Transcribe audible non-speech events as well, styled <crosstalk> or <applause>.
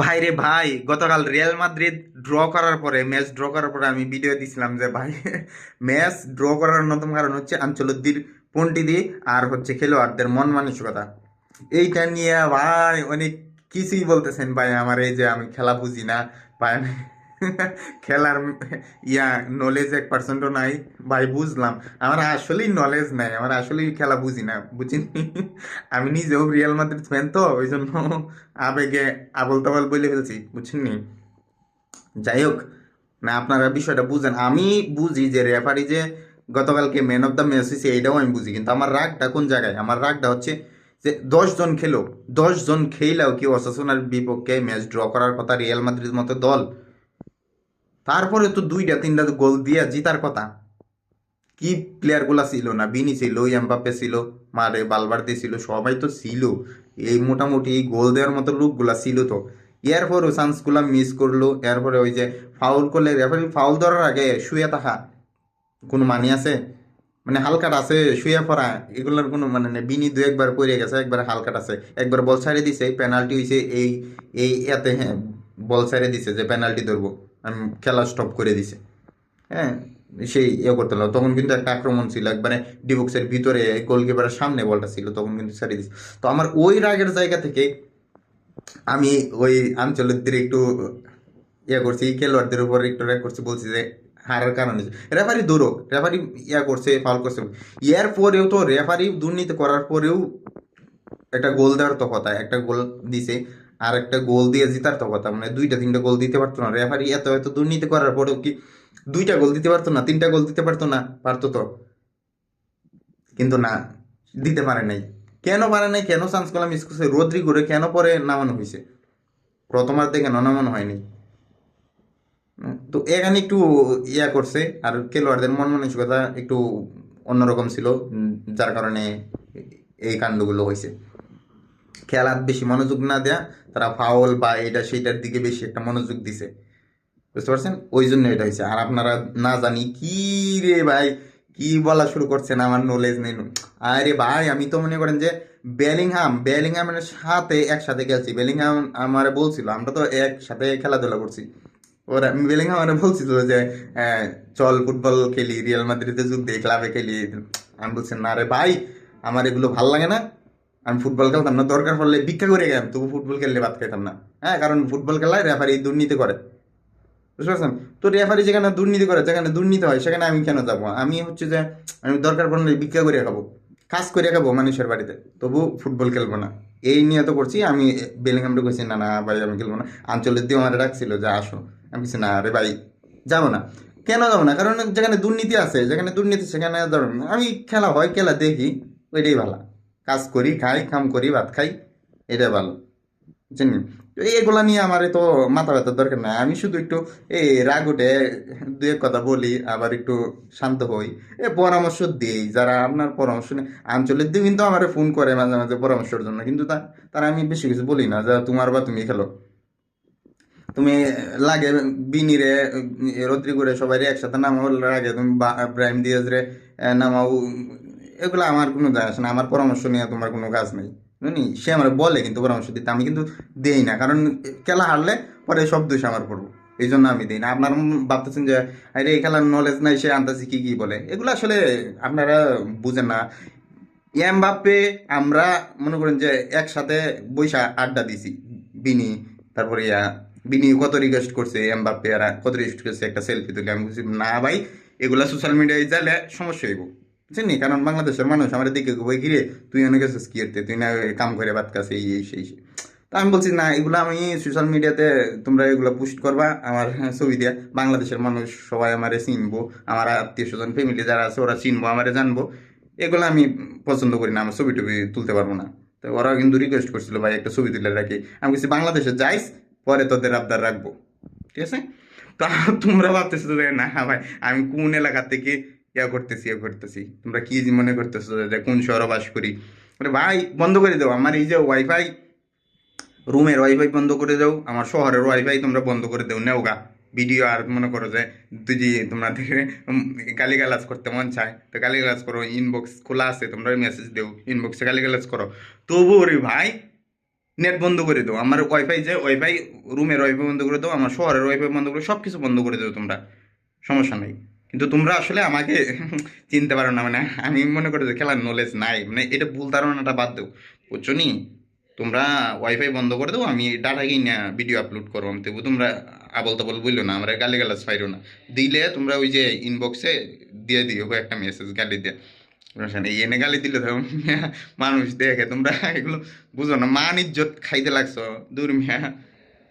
ভাই রে ভাই, গতকাল রিয়াল মাদ্রিদ ড্র করার পরে ম্যাচ ড্র করার পরে আমি ভিডিও দিছিলাম যে ভাই ম্যাচ ড্র করার অন্যতম কারণ হচ্ছে আঞ্চলদ্দির পন্টিদি আর হচ্ছে খেলোয়াড়দের মন মানসিকতা। এইটা নিয়ে ভাই অনেক কিছুই বলতেছেন ভাই, আমার এই যে আমি খেলা বুঝি না, ভাই আমি <laughs> খেলার ইয়া নলেজ এক পার্সেন্টও নাই, ভাই বুঝলাম। আমার আসলেই নলেজ নাই, আমার আসলেই খেলা বুঝি না, বুঝিনি। <laughs> আমি নিজেও রিয়াল মাদ্রিদ ফ্যান তো ওই জন্য আবেগে আবল তাবল বলে ফেলছি বুঝছেননি যাই হোক, না, আপনারা বিষয়টা বুঝেন। আমি বুঝি যে রেফারি যে গতকালকে ম্যান অফ দ্য ম্যাচ হয়েছে, এইটাও আমি বুঝি, কিন্তু আমার রাগটা কোন জায়গায়? আমার রাগটা হচ্ছে যে দশ জন খেলো, দশ জন খেইলাও কি অসাসোনার বিপক্ষে ম্যাচ ড্র করার কথা রিয়াল মাদ্রিদ মতো দল? তারপরে তো দুইটা, তিনটা গোল দিয়া জিতার কথা। কি প্লেয়ারগুলা ছিল না? বিনি ছিল এমবাপে ছিল, মারে, বালবার্দে ছিল, সবাই তো ছিল। এই মোটামুটি এই গোল দেওয়ার মতো লোকগুলা ছিল তো। এরপরও চান্সগুলা মিস করল, এরপরে ওই যে ফাউল করলে রেফারি ফাউল ধরার আগে শুয়ে থাকা। কোনো মানি আছে? মানে হালকাটা আছে, শুয়ে পড়া, এগুলোর কোনো মানে নেই। বিনি দু একবার পড়ে গেছে, একবার হালকাট আছে। একবার বল ছাড়িয়ে দিছে পেনাল্টি হয়েছে এই এই এতে হ্যাঁ বল ছাড়িয়ে দিছে যে পেনাল্টি ধরবো। খেলা স্টপ করে দিছে। হ্যাঁ সেই ইয়ে করতে হলো তখন কিন্তু একটা আক্রমণ ছিল, একবারে ডিবক্সের ভিতরে গোলকিপারের সামনে বলটা ছিল, তখন কিন্তু ছাড়িয়ে দিছে। তো আমার ওই রাগের জায়গা থেকে আমি ওই আঞ্চলিকদের একটু ইয়ে করছি খেলোয়াড়দের উপর একটু র্যাক করছি, বলছি যে হারার কারণে রেফারি দৌড়ক রেফারি ইয়া করছে ফাউল করছে। ইয়ার পরেও তো রেফারি দুর্নীতি করার পরেও একটা গোল দেওয়ার তো কথা একটা গোল দিছে। আর একটা গোল দিয়ে জিতার তো কথা। মানে দুইটা, তিনটা গোল দিতে পারতো না। রেফারি এত এত দুর্নীতি করার পরেও কি দুইটা গোল দিতে পারতো না, তিনটা গোল দিতে পারতো না? পারতো তো। কিন্তু না, দিতে পারে নাই। কেন পারে নাই? কেন চান্স করলাম করছে রোদ্রি করে কেন পরে নামানো হয়েছে? প্রথমার্ধে কেন নামানো হয়নি। তো এখানে একটু ইয়া করছে, আর খেলোয়াড়দের মন মানসিকতা একটু অন্যরকম ছিল যার কারণে এই কাণ্ডগুলো হয়েছে। খেলার বেশি মনোযোগ না দেয়া তারা ফাউল বা এটা সেইটার দিকে বেশি একটা মনোযোগ দিছে। বুঝতে পারছেন? ওই জন্য এটা হয়েছে। আর আপনারা না জানি কি রে ভাই কি বলা শুরু করছেন? আমার নলেজ নেই। আরে ভাই আমি তো মনে করেন যে বেলিংহাম বেলিংহামের সাথে একসাথে খেলছি। বেলিংহাম আমারে বলছিল আমরা তো একসাথে খেলাধুলা করছি। ওরা বেলিংহাম আমারে বলছিল যে আহ, চল ফুটবল খেলি রিয়াল মাদ্রিদে যোগ দিই ক্লাবে খেলি। আমি বলছি না রে ভাই আমার এগুলো ভালো লাগে না। আমি ফুটবল খেলতাম না, দরকার পড়লে ভিক্ষা করে গেলাম, তবু ফুটবল খেললে ভাত খেতাম না। হ্যাঁ কারণ ফুটবল খেলায় রেফারি দুর্নীতি করে। বুঝতে পারছেন? তো রেফারি যেখানে দুর্নীতি করে, যেখানে দুর্নীতি হয়, সেখানে আমি কেন যাব? আমি হচ্ছে যে, আমি দরকার পড়লে ভিক্ষা করে খাব, কাজ করে খাব মানুষের বাড়িতে, তবু ফুটবল খেলব না। এই নিয়ে তো করছি, আমি বেলিংহামটা কইছি, না না, ভাই, আমি খেলব না। আঞ্চলিক দিয়ে আমার ডাকছিল, যে, আসো। আমি বলছি না রে ভাই, যাব না। কেন যাব না? কারণ যেখানে দুর্নীতি আছে, যেখানে দুর্নীতি, সেখানে আমি খেলা হয়, খেলা দেখি, ওইটাই ভালো। কাজ করি, খাই কাম করি, ভাত খাই, এটা ভালো। বুঝছেন এগুলা নিয়ে আমার তো মাথা ব্যথার দরকার নাই। আমি শুধু একটু এই রাগ উঠে দু এক কথা বলি, আবার একটু শান্ত হই। এ পরামর্শ দিই, যারা আপনার পরামর্শ নেই আঞ্চলিক দিয়ে কিন্তু আমার ফোন করে মাঝে মাঝে পরামর্শের জন্য, কিন্তু তা তারা আমি বেশি কিছু বলি না। যে তোমার বা তুমি খেলো। তুমি লাগে বিনিরে রদ্রিগুরে সবাই একসাথে নামাও, লাগে তুমি ব্রাইম দিয়াজ রে নামাও এগুলো আমার কোনো যায় আসে না, আমার পরামর্শ নিয়ে তোমার কোনো কাজ নেই। বুঝলি সে আমার বলে কিন্তু পরামর্শ দিতে, আমি কিন্তু দেই না, কারণ খেলা হারলে পরে সব দোষ আমার পড়ব এই জন্য আমি দিই না। আপনার ভাবতেছেন যে, আরে, এই খেলার নলেজ নাই, সে আন্তাজি কি কি বলে? এগুলো আসলে আপনারা বুঝেন না। এম এমবাপ্পে আমরা মনে করেন যে একসাথে বৈশা আড্ডা দিছি, বিনি, তারপরে ইয়া, বিনি কত রিকোয়েস্ট করছে, এমবাপ্পে আর কত রিকোয়েস্ট করছে, একটা সেলফি তুলে, আমি বলছি, না ভাই, এগুলা সোশ্যাল মিডিয়ায় যাইলে সমস্যা হইব। বুঝছেন নি? কারণ বাংলাদেশের মানুষ আমার দিকে বই ঘিরে তুই অনেক গেছিস কি করতে তুই না কাম করে বাদ কাছে, এই এই, সেই। তা আমি বলছি, না, এগুলো আমি সোশ্যাল মিডিয়াতে তোমরা এগুলো পোস্ট করবা, আমার ছবি দিয়ে। বাংলাদেশের মানুষ সবাই আমারে চিনবো, আমার আত্মীয় স্বজন ফ্যামিলি যারা আছে, ওরা চিনবো, আমারে জানব। এগুলো আমি পছন্দ করি না, আমার ছবি টবি তুলতে পারব না। তো ওরা কিন্তু রিকোয়েস্ট করছিল, ভাই, একটা ছবি তুলে রাখি। আমি বলছি, বাংলাদেশে যাইস, পরে তোদের আবদার রাখব। ঠিক আছে? তা তোমরা ভাবতেছো না, ভাই, আমি কোন এলাকা থেকে ইয়া করতেছি ইয়া করতেছি। তোমরা কি মনে করতেছো যে কোন শহরে বাস করি? বলে, ভাই, বন্ধ করে দাও। আমার এই যে ওয়াইফাই রুমের ওয়াইফাই বন্ধ করে দাও। আমার শহরের ওয়াইফাই তোমরা বন্ধ করে দাও। নেওগা ভিডিও আর মনে করো যে যদি তোমরা গালি গালাজ করতে মন চায়। তো গালি গালাজ করো ইনবক্স খোলা আছে, তোমরা মেসেজ দেও। ইনবক্সে গালি গালাজ করো। তবু রে ভাই নেট বন্ধ করে দাও। আমার ওয়াইফাই যে ওয়াইফাই রুমের ওয়াইফাই বন্ধ করে দাও। আমার শহরের ওয়াইফাই বন্ধ করে সব কিছু বন্ধ করে দাও তোমরা। সমস্যা নাই। কিন্তু তোমরা আসলে আমাকে চিনতে পারো না মানে আমি মনে করি যে খেলার নলেজ নাই মানে এটা ভুল ধারণাটা বাদ দেও। বুঝছ নি? তোমরা ওয়াইফাই বন্ধ করে দেবো আমি ডাটা কিনা ভিডিও আপলোড করব। আমি তবু তোমরা আবল তাবল বলল না, আমরা গালি গালাজ পাইরো না। দিলে তোমরা ওই যে ইনবক্সে দিয়ে দিও একটা মেসেজ গালি দিয়ে। এনে গালি দিলে তো মানুষ দেখে, তোমরা এগুলো বুঝো না। মান ইজ্জত খাইতে লাগছো, দূর মিয়া।